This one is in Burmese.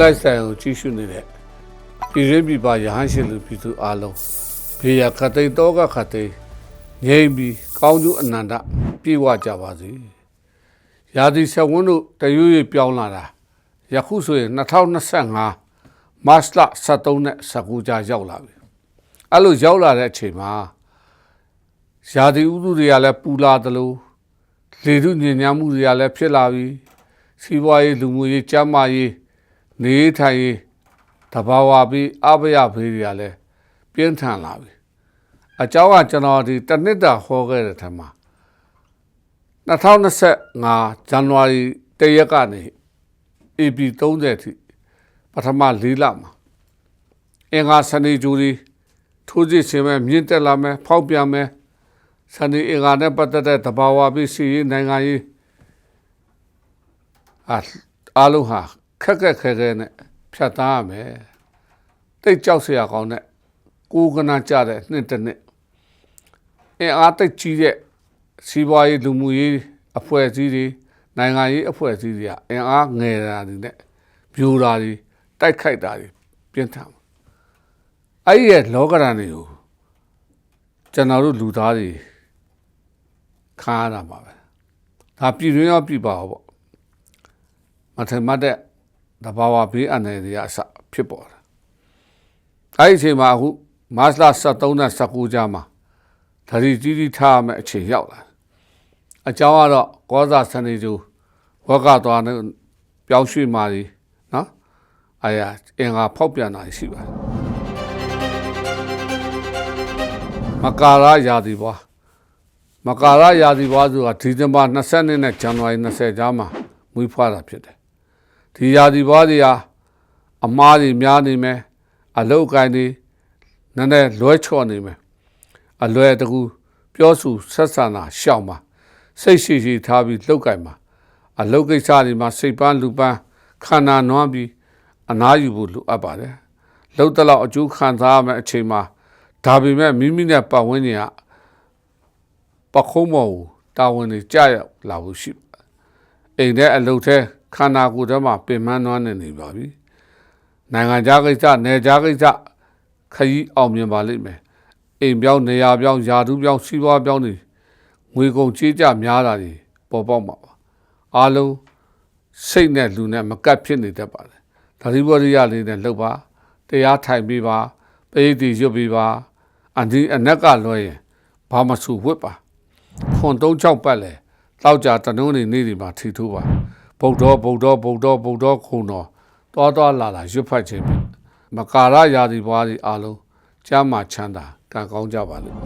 လိုက်ဆိုင်ကိုကြီးရှုနေတဲ့ပြည်ရင်းပြည်ပါရဟန်းရှင်လူပြည်သူအားလုံးဘေးရခတ်သိမ်းတော့ကခတ်သိမ်းငြိမ်ပြီးကောင်းကျိုးအနန္တပြေဝကြပါစေရာသီဆက်ဝန်းတို့တရွေ့ရွေ့ပြောင်းလာတာယခုဆိုရင်2025မတ်လ23နဲ့19ကြာရောက်လာပြီအဲ့လိုရောက်လာတဲ့အချိန်မှာရာသီဥတုတွေကလည်းပူလာသလိုလေထုညဉ့်ညမ်းမှုတွေကလည်းဖြစ်လာပြီစီးပွားရေးလူမှုရေးကျန်းမာရေး နေထိုင်ရေးတဘာဝပြီးအဘယဘေးတွေကလည်းပြင်းထန်လာပြီအเจ้าကကျွန်တော်ဒီတစ်နှစ်တာဟောခဲ့တဲ့ထက်မှာ2025ဇန်နဝါရီတရက်ကနေ AP 30ထိပထမ၄လမှာအင်္ဂါစနေဂျူရီထိုးစစ်ဆင်မဲ့မြင့်တက်လာမဲ့ဖောက်ပြန်မဲ့စနေအင်္ဂါနဲ့ပတ်သက်တဲ့တဘာဝပြီးစီရေးနိုင်ငံရေးအာအားလုံးဟာ ခက်ခက်ခဲခဲနဲ့ဖြတ်သားရမယ်တိတ်ကြောက်စရာကောင်းတဲ့ကိုယ်ကနာကြတဲ့နှစ်တစ်နှစ်အင်အားတိတ်ကြီးတဲ့စီးပွားရေးလူမှုရေးအဖွဲ့အစည်းတွေနိုင်ငံရေးအဖွဲ့အစည်းတွေကအင်အားငယ်တာတွေနဲ့ပြိုတာတွေတိုက်ခိုက်တာတွေပြင်းထန်အဲ့ဒီရဲ့လောကရန်တွေကိုကျွန်တော်တို့လူသားတွေခါရတာပါပဲဒါပြည်တွင်းရောပြည်ပါရောပေါ့မထင်မှတ်တဲ့ တဘာဝဘေးအန္တရာယ်တွေအစဖြစ်ပေါ်တာအဲ့ဒီအချိန်မှာအခုမတ်လ23နဲ့19ကြားမှာဓာရီကြီးကြီးထားရမယ့်အချိန်ရောက်လာအကြောင်းကတော့ကောဇာစနေကျူဝက်ကသွားနဲ့ပြောင်းရွှေ့မာကြီးနော်အာရအင်္ဂါဖောက်ပြန်တာရှိပါတယ်မကာရယာဒီဘွားမကာရယာဒီဘွားဆိုတာဒီဇင်ဘာ20နဲ့ဇန်နဝါရီ20ကြားမှာမွေးဖွားတာဖြစ်တယ် ဒီယာဒီဘွားတွေဟာအမားတွေများနေမယ်အလုတ်ကိုင်းတွေနည်းနည်းလွဲချော့နေမယ်အလွယ်တကူပြောစုဆက်ဆံတာရှောင်ပါစိတ်ရှိရှိထားပြီးလှုပ်ကြိုင်ပါအလုတ်ကိစ္စတွေမှာစိတ်ပန်းလူပန်းခန္ဓာနွမ်းပြီးအနားယူဖို့လိုအပ်ပါတယ်လှုပ်တလောက်အကျိုးခံစားရမယ့်အချိန်မှာဒါပေမဲ့မိမိနဲ့ပတ်ဝန်းကျင်ကပခုံးမော်ကိုတာဝန်တွေကြာရောက်လာဖို့ရှိပါတယ်အိမ်ထဲအလုတ်ထဲ ခန္ဓာကိုယ်ထဲမှာပင်မနှွမ်းနေနေပါပြီနိုင်ငံခြားကိစ္စနယ်ခြားကိစ္စခရီးအောင်မြင်ပါလိမ့်မယ်အိမ်ပြောင်းနေရာပြောင်းယာတူးပြောင်းစီးပွားပြောင်းနေငွေကုန်ချေးကြများတာတွေပေါ်ပေါက်မှာပါအားလုံးစိတ်နဲ့လူနဲ့မကတ်ဖြစ်နေတတ်ပါတယ်ဒါဒီဘောရိယလေးနဲ့လှုပ်ပါတရားထိုင်ပြီးပါပိဋိရွတ်ပြီးပါအန်ဒီအနက်ကလွှဲရင်ဘာမဆူဝတ်ပါခွန်သုံးချောက်ပတ်လေတောက်ကြတနုံးနေနေဒီမှာထီထိုးပါ ဗုဒ္ဓဗုဒ္ဓဗုဒ္ဓဗုဒ္ဓခုံတော်တောတော်လာလာရွတ်ဖတ်ခြင်းမကာရရာသီဘွားဒီအလုံးကျမ်းမာချမ်းသာကံကောင်းကြပါလိမ့်